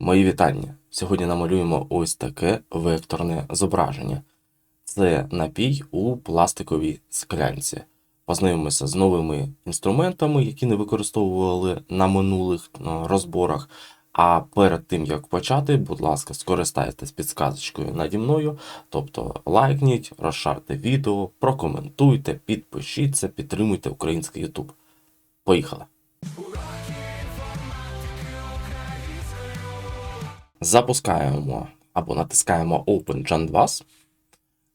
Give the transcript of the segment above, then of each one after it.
Мої вітання. Сьогодні намалюємо ось таке векторне зображення. Це напій у пластиковій склянці. Познайомимося з новими інструментами, які не використовували на минулих е, розборах. А перед тим як почати, будь ласка, скористайтесь підсказочкою наді мною, тобто лайкніть, розшарте відео, прокоментуйте, підпишіться, підтримуйте український YouTube. Поїхали! Запускаємо або натискаємо Open Canvas.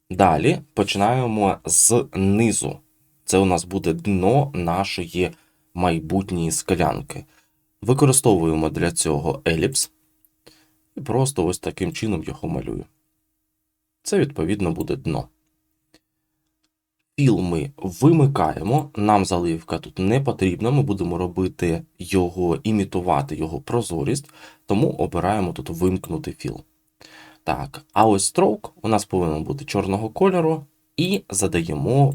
Далі починаємо з низу. Це у нас буде дно нашої майбутньої склянки. Використовуємо для цього еліпс і просто ось таким чином його малюю. Це, відповідно, буде дно. Філ ми вимикаємо, нам заливка тут не потрібна, ми будемо робити його, імітувати його прозорість, тому обираємо тут вимкнути філ. Так, а ось stroke у нас повинен бути чорного кольору, і задаємо,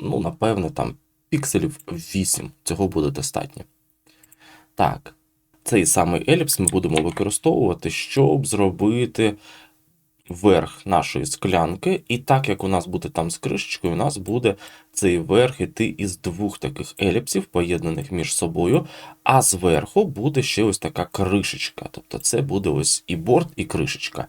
ну, напевне, там пікселів 8. Цього буде достатньо. Так, цей самий еліпс ми будемо використовувати, щоб зробити верх нашої склянки. І так як у нас буде там з кришечкою, у нас буде цей верх іти із двох таких еліпсів, поєднаних між собою, а зверху буде ще ось така кришечка. Тобто це буде ось і борт, і кришечка.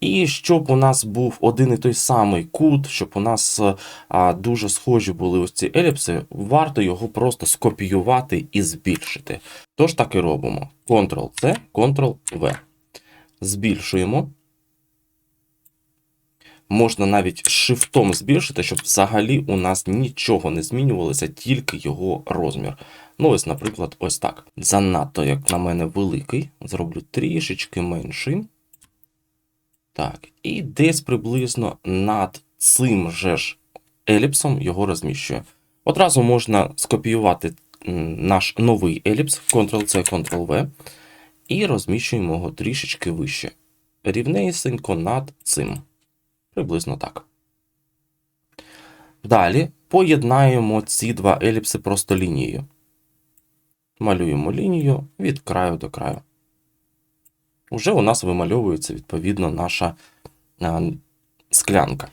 І щоб у нас був один і той самий кут, щоб у нас а, дуже схожі були ось ці еліпси, варто його просто скопіювати і збільшити. Тож так і робимо: Ctrl-C, Ctrl-V. Збільшуємо. Можна навіть шифтом збільшити, щоб взагалі у нас нічого не змінювалося, тільки його розмір. Ну, ось, наприклад, ось так. Занадто, як на мене, великий. Зроблю трішечки менший. Так, і десь приблизно над цим же ж еліпсом його розміщую. Одразу можна скопіювати наш новий еліпс, Ctrl-C, Ctrl-V, і розміщуємо його трішечки вище. Рівнесенько над цим. Приблизно так. Далі поєднаємо ці два еліпси просто лінією. Малюємо лінію від краю до краю. Уже у нас вимальовується відповідно наша а, склянка.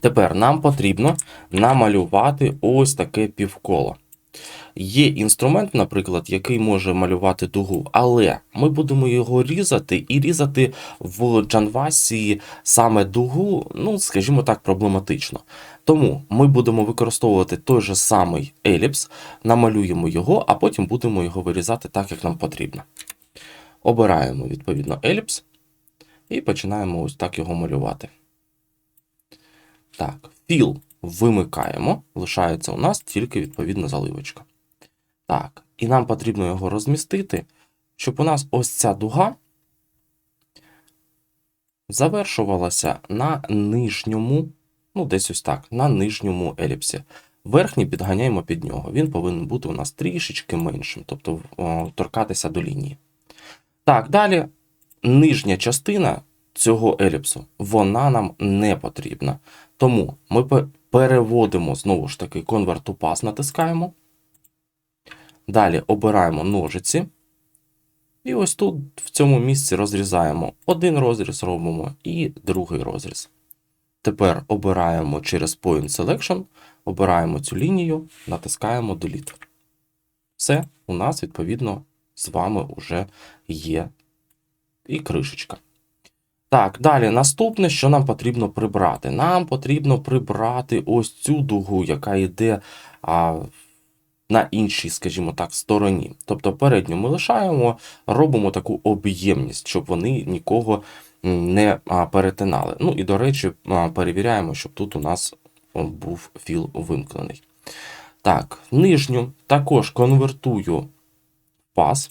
Тепер нам потрібно намалювати ось таке півколо. Є інструмент, наприклад, який може малювати дугу, але ми будемо його різати і різати в джанвасі саме дугу, ну, скажімо так, проблематично. Тому ми будемо використовувати той же самий еліпс, намалюємо його, а потім будемо його вирізати так, як нам потрібно. Обираємо відповідно еліпс і починаємо ось так його малювати. Так, філ вимикаємо, лишається у нас тільки відповідна заливочка. Так, і нам потрібно його розмістити, щоб у нас ось ця дуга завершувалася на нижньому, ну, десь ось так, на нижньому еліпсі. Верхній підганяємо під нього. Він повинен бути у нас трішечки меншим, тобто о, торкатися до лінії. Так, далі нижня частина цього еліпсу, вона нам не потрібна. Тому ми переводимо знову ж таки Convert to Pass, натискаємо. Далі обираємо ножиці. І ось тут в цьому місці розрізаємо один розріз, робимо і другий розріз. Тепер обираємо через Point Selection, обираємо цю лінію, натискаємо Delete. Все, у нас, відповідно, з вами вже є і кришечка. Так, далі наступне, що нам потрібно прибрати. Нам потрібно прибрати ось цю дугу, яка йде а, на іншій, скажімо так, стороні. Тобто передню ми лишаємо, робимо таку об'ємність, щоб вони нікого не перетинали. Ну і, до речі, перевіряємо, щоб тут у нас був філ вимкнений. Так, нижню також конвертую в пас.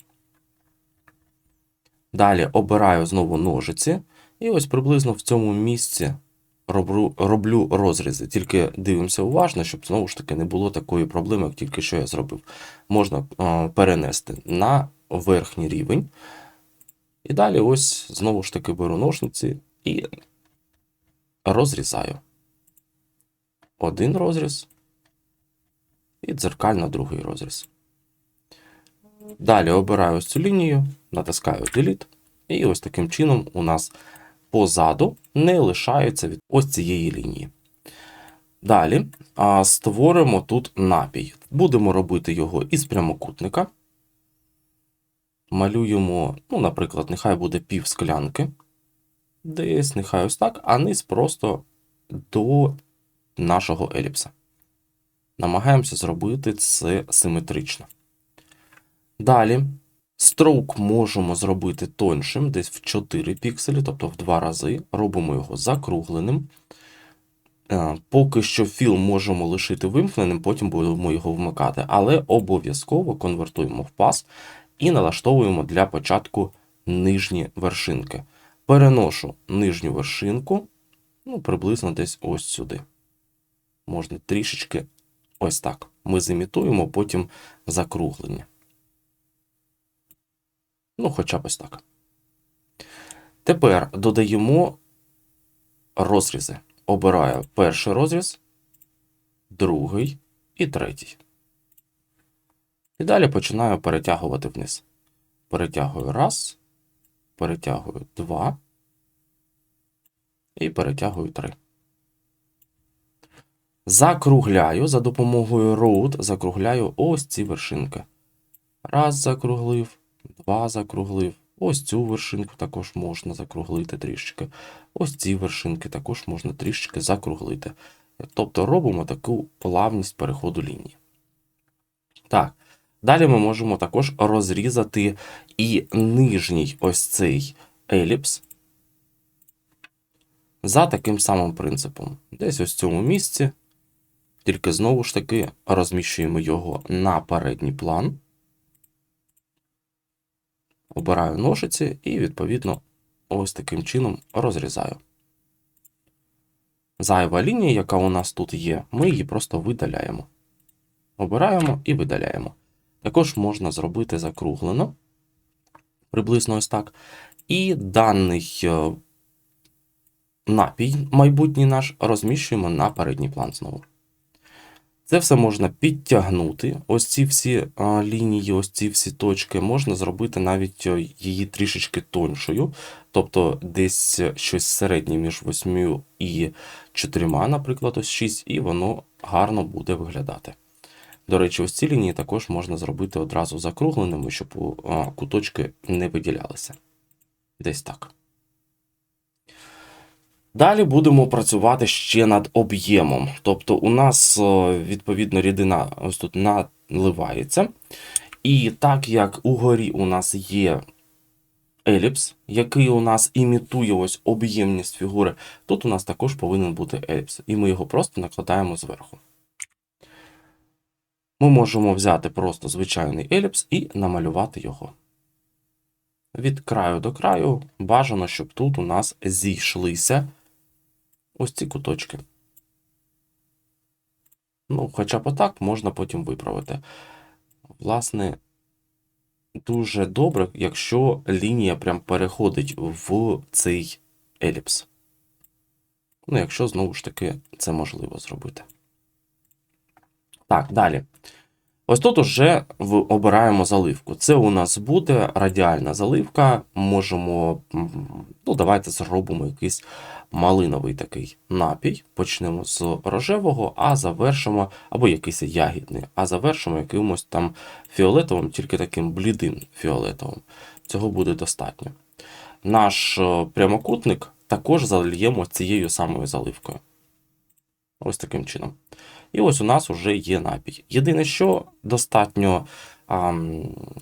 Далі обираю знову ножиці. І ось приблизно в цьому місці роблю, роблю розрізи. Тільки дивимося уважно, щоб знову ж таки не було такої проблеми, як тільки що я зробив. Можна перенести на верхній рівень. І далі ось знову ж таки беру ножниці і розрізаю. Один розріз і дзеркально другий розріз. Далі обираю ось цю лінію, натискаю Delete І ось таким чином у нас позаду не лишаються від ось цієї лінії. Далі а, створимо тут напій. Будемо робити його із прямокутника. Малюємо, ну, наприклад, нехай буде пів склянки. Десь нехай ось так, а низ просто до нашого еліпса. Намагаємося зробити це симетрично. Далі, строк можемо зробити тоншим, десь в 4 пікселі, тобто в 2 рази. Робимо його закругленим. Е, Поки що філ можемо лишити вимкненим, потім будемо його вмикати, але обов'язково конвертуємо в пас і налаштовуємо для початку нижні вершинки. Переношу нижню вершинку, ну, приблизно десь ось сюди. Можна трішечки ось так. Ми зімітуємо, потім закруглення. Ну, хоча б ось так. Тепер додаємо розрізи. Обираю перший розріз, другий і третій. І далі починаю перетягувати вниз. Перетягую раз, перетягую два і перетягую три. Закругляю за допомогою root, закругляю ось ці вершинки. Раз закруглив, два закруглив. Ось цю вершинку також можна закруглити трішечки. Ось ці вершинки також можна трішечки закруглити. Тобто робимо таку плавність переходу лінії. Так. Далі ми можемо також розрізати і нижній ось цей еліпс за таким самим принципом. Десь ось в цьому місці. Тільки знову ж таки розміщуємо його на передній план. Обираю ножиці і, відповідно, ось таким чином розрізаю. Зайва лінія, яка у нас тут є, ми її просто видаляємо. Обираємо і видаляємо. Також можна зробити закруглено, приблизно ось так. І даний е, напій, майбутній наш, розміщуємо на передній план знову. Це все можна підтягнути. Ось ці всі лінії, ось ці всі точки, можна зробити навіть е, її трішечки тоншою, тобто десь щось середнє між 8 і 4, наприклад, ось 6, і воно гарно буде виглядати. До речі, ось ці лінії також можна зробити одразу закругленими, щоб куточки не виділялися. Десь так. Далі будемо працювати ще над об'ємом. Тобто, у нас, е, відповідно, рідина ось тут наливається. І так як угорі у нас є еліпс, який у нас імітує ось об'ємність фігури, тут у нас також повинен бути еліпс. І ми його просто накладаємо зверху. Ми можемо взяти просто звичайний еліпс і намалювати його. Від краю до краю бажано, щоб тут у нас зійшлися ось ці куточки. Ну, хоча б отак можна потім виправити. Власне, дуже добре, якщо лінія прям переходить в цей еліпс. Ну, якщо знову ж таки це можливо зробити. Так, далі. Ось тут уже обираємо заливку. Це у нас буде радіальна заливка. Можемо, ну, давайте зробимо якийсь малиновий такий напій. Почнемо з рожевого, а завершимо, або якийсь ягідний, а завершимо якимось там фіолетовим, тільки таким блідим фіолетовим. Цього буде достатньо. Наш е, прямокутник також зальємо цією самою заливкою. Ось таким чином. І ось у нас вже є напій. Єдине, що достатньо а,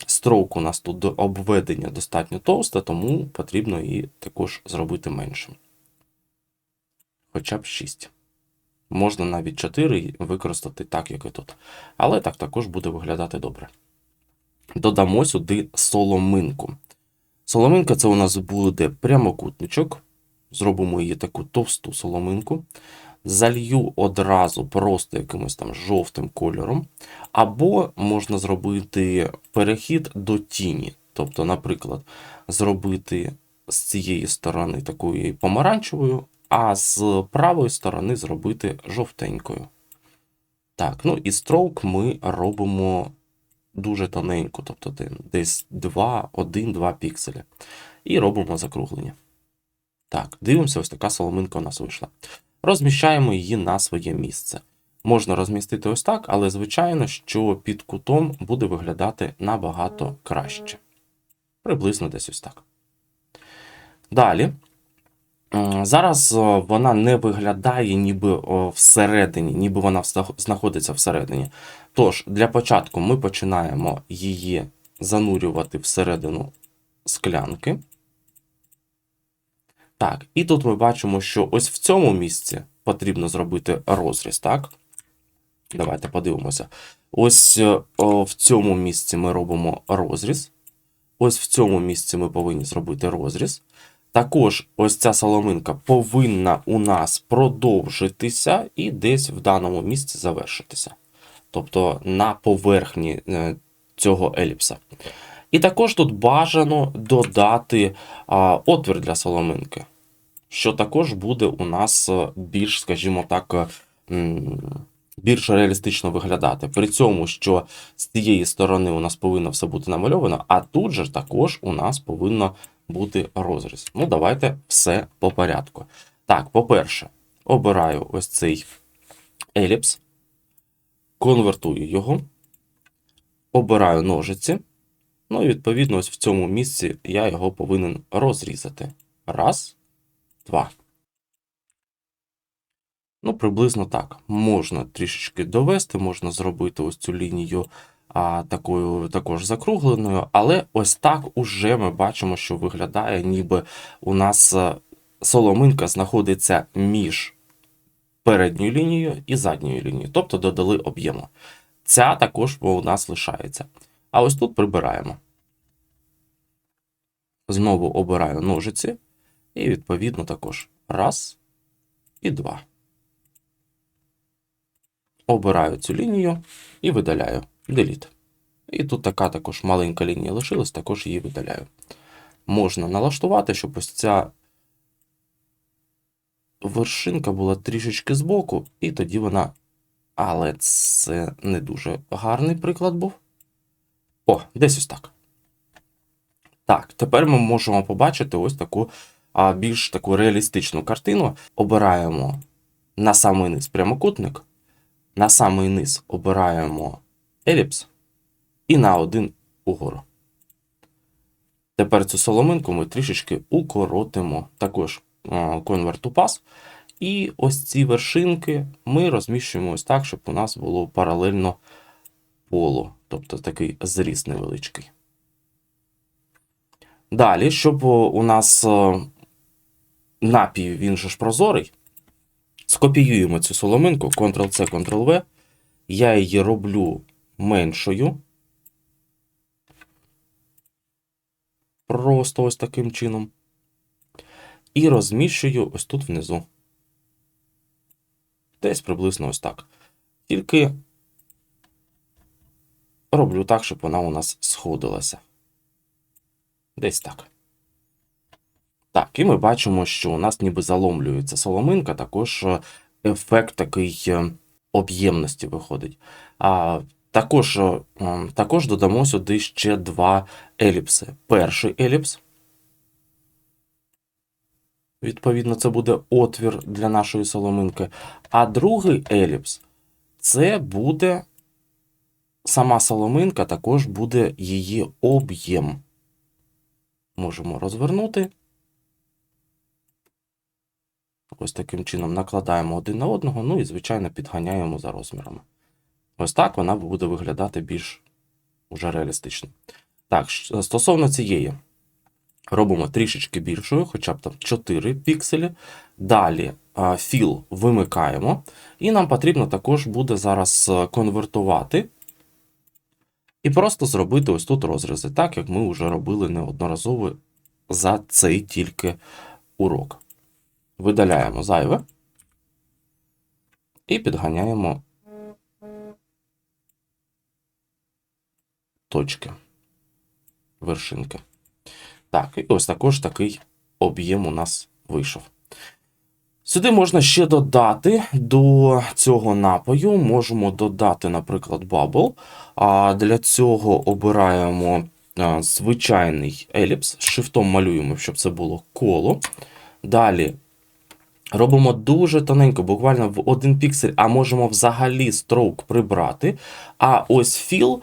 строк у нас тут до обведення достатньо товсте, тому потрібно її також зробити меншим. Хоча б 6. Можна навіть 4 використати так, як і тут. Але так також буде виглядати добре. Додамо сюди соломинку. Соломинка це у нас буде прямокутничок. Зробимо її таку товсту соломинку залью одразу просто якимось там жовтим кольором, або можна зробити перехід до тіні. Тобто, наприклад, зробити з цієї сторони такою помаранчевою, а з правої сторони зробити жовтенькою. Так, ну і строк ми робимо дуже тоненько, тобто десь 2, 1-2 пікселі. і робимо закруглення. Так, дивимося, ось така соломинка у нас вийшла. Розміщаємо її на своє місце. Можна розмістити ось так, але звичайно, що під кутом буде виглядати набагато краще. Приблизно десь ось так. Далі. Зараз вона не виглядає ніби всередині, ніби вона знаходиться всередині. Тож, для початку ми починаємо її занурювати всередину склянки. Так, і тут ми бачимо, що ось в цьому місці потрібно зробити розріз, так? Давайте подивимося. Ось е, о, в цьому місці ми робимо розріз. Ось в цьому місці ми повинні зробити розріз. Також ось ця соломинка повинна у нас продовжитися і десь в даному місці завершитися. Тобто на поверхні е, цього еліпса. І також тут бажано додати отвір для соломинки, що також буде у нас е, більш, скажімо так, е, більш реалістично виглядати. При цьому, що з цієї сторони у нас повинно все бути намальовано, а тут же також у нас повинно бути розріз. Ну, давайте все по порядку. Так, по-перше, обираю ось цей еліпс, конвертую його, обираю ножиці. Ну і відповідно, ось в цьому місці я його повинен розрізати. Раз, два. Ну, приблизно так. Можна трішечки довести, можна зробити ось цю лінію а, такою також закругленою, але ось так уже ми бачимо, що виглядає, ніби у нас е, соломинка знаходиться між передньою лінією і задньою лінією, тобто додали об'єму. Ця також у нас лишається. А ось тут прибираємо. Знову обираю ножиці, і відповідно також раз і два. Обираю цю лінію і видаляю. Delete. І тут така також маленька лінія лишилась, також її видаляю. Можна налаштувати, щоб ось ця вершинка була трішечки збоку, і тоді вона. Але це не дуже гарний приклад був. О, десь ось так. Так, тепер ми можемо побачити ось таку а, більш таку реалістичну картину. Обираємо на самий низ прямокутник, на самий низ обираємо еліпс і на один угору. Тепер цю соломинку ми трішечки укоротимо. Також Convert to Pass. І ось ці вершинки ми розміщуємо ось так, щоб у нас було паралельно полу, тобто такий зріст невеличкий. Далі, щоб у нас е, напій, він же ж прозорий, скопіюємо цю соломинку, Ctrl-C, Ctrl-V. Я її роблю меншою. Просто ось таким чином. І розміщую ось тут внизу. Десь приблизно ось так. Тільки роблю так, щоб вона у нас сходилася. Десь так. Так, і ми бачимо, що у нас ніби заломлюється соломинка, також е, ефект такий е, об'ємності виходить. А, також, е, також додамо сюди ще два еліпси. Перший еліпс. Відповідно, це буде отвір для нашої соломинки. А другий еліпс це буде сама соломинка, також буде її об'єм. Можемо розвернути. Ось таким чином накладаємо один на одного, ну і, звичайно, підганяємо за розмірами. Ось так вона буде виглядати більш уже реалістично. Так, стосовно цієї, робимо трішечки більшою, хоча б там 4 пікселі. Далі філ вимикаємо. І нам потрібно також буде зараз е, конвертувати і просто зробити ось тут розрізи, так як ми вже робили неодноразово за цей тільки урок. Видаляємо зайве і підганяємо точки вершинки. Так, і ось також такий об'єм у нас вийшов. Сюди можна ще додати до цього напою. Можемо додати, наприклад, бабл. А для цього обираємо звичайний еліпс. Шифтом малюємо, щоб це було коло. Далі робимо дуже тоненько, буквально в один піксель, а можемо взагалі строк прибрати. А ось філ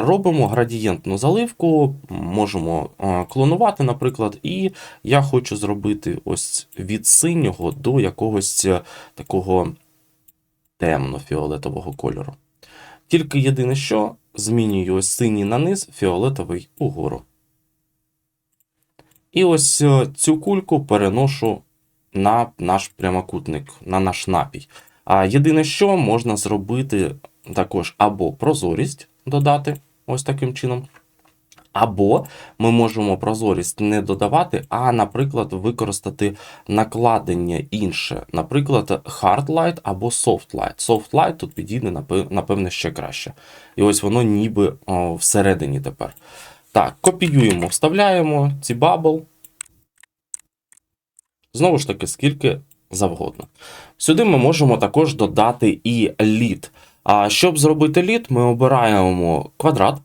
робимо градієнтну заливку, можемо клонувати, наприклад, і я хочу зробити ось від синього до якогось е, такого темно-фіолетового кольору. Тільки єдине, що змінюю ось синій на низ, фіолетовий угору. І ось е, цю кульку переношу на наш прямокутник, на наш напій. А єдине, що можна зробити також або прозорість додати ось таким чином. Або ми можемо прозорість не додавати, а, наприклад, використати накладення інше, наприклад, Hard Light або Soft Light. Soft Light тут підійде, напевне, ще краще. І ось воно ніби о, всередині тепер. Так, копіюємо, вставляємо ці бабл. Знову ж таки, скільки завгодно. Сюди ми можемо також додати і лід. А щоб зробити лід, ми обираємо квадрат.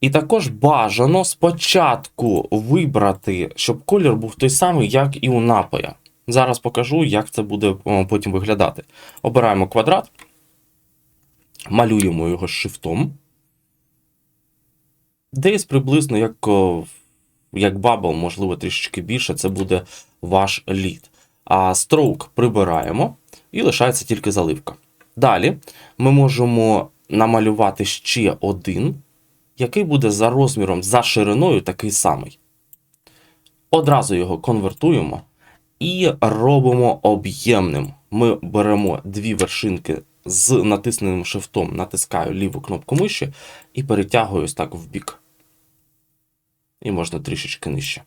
І також бажано спочатку вибрати, щоб колір був той самий, як і у напоя. Зараз покажу, як це буде потім виглядати. Обираємо квадрат, малюємо його шрифтом. Десь приблизно як, о, як бабл, можливо, трішечки більше, це буде ваш лід. А строк прибираємо і лишається тільки заливка. Далі ми можемо намалювати ще один який буде за розміром, за шириною такий самий. Одразу його конвертуємо і робимо об'ємним. Ми беремо дві вершинки з натисненим шифтом, натискаю ліву кнопку миші і перетягую ось так в бік. І можна трішечки нижче.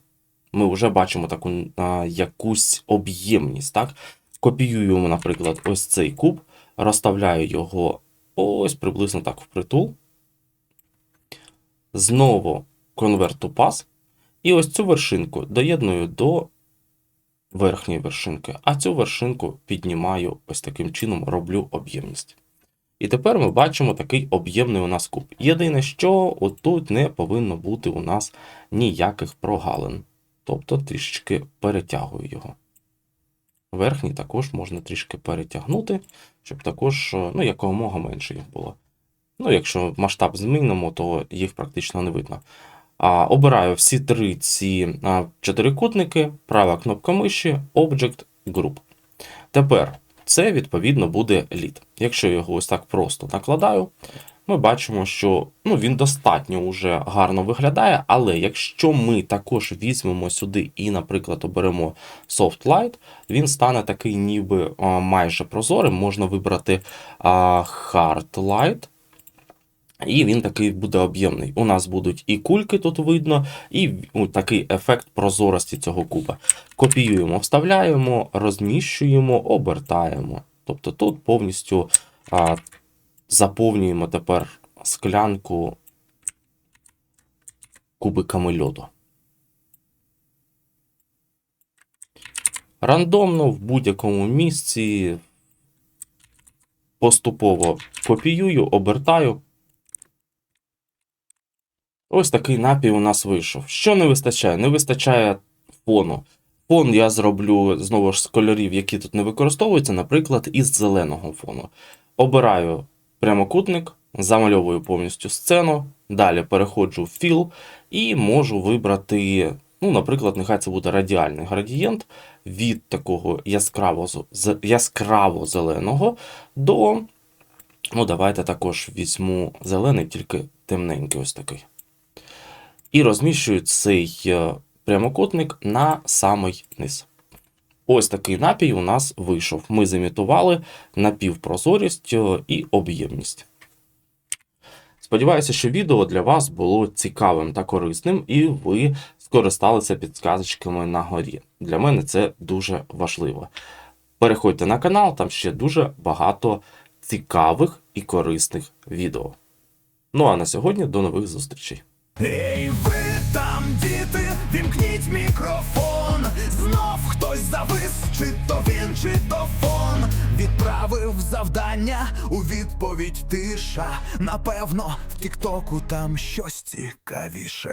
Ми вже бачимо таку а, якусь об'ємність. так? Копіюємо, наприклад, ось цей куб, розставляю його ось приблизно так впритул знову конверт to pass, і ось цю вершинку доєдную до верхньої вершинки, а цю вершинку піднімаю ось таким чином, роблю об'ємність. І тепер ми бачимо такий об'ємний у нас куб. Єдине, що отут не повинно бути у нас ніяких прогалин. Тобто трішечки перетягую його. Верхній також можна трішки перетягнути, щоб також ну, якомога менше їх було. Ну, якщо масштаб змінимо, то їх практично не видно. А, Обираю всі три ці а, чотирикутники, права кнопка миші, Object Group. Тепер це, відповідно, буде лід. Якщо я його ось так просто накладаю, ми бачимо, що ну, він достатньо вже гарно виглядає, але якщо ми також візьмемо сюди і, наприклад, оберемо Soft Light, він стане такий ніби майже прозорим. Можна вибрати Hard Light. І він такий буде об'ємний. У нас будуть і кульки тут видно, і такий ефект прозорості цього куба. Копіюємо, вставляємо, розміщуємо, обертаємо. Тобто тут повністю а, заповнюємо тепер склянку кубиками льоду. Рандомно в будь-якому місці поступово копіюю, обертаю. Ось такий напій у нас вийшов. Що не вистачає? Не вистачає фону. Фон я зроблю знову ж з кольорів, які тут не використовуються, наприклад, із зеленого фону. Обираю прямокутник, замальовую повністю сцену, далі переходжу в філ і можу вибрати, ну, наприклад, нехай це буде радіальний градієнт від такого яскраво, яскраво зеленого до. Ну, давайте також візьму зелений, тільки темненький ось такий і розміщую цей е, прямокутник на самий низ. Ось такий напій у нас вийшов. Ми зімітували напівпрозорість е, і об'ємність. Сподіваюся, що відео для вас було цікавим та корисним, і ви скористалися підсказочками на горі. Для мене це дуже важливо. Переходьте на канал, там ще дуже багато цікавих і корисних відео. Ну а на сьогодні до нових зустрічей. Ей, ви там, діти, вімкніть мікрофон. Знов хтось завис, чи то він, чи то фон. Відправив завдання у відповідь тиша. Напевно, в Тіктоку там щось цікавіше.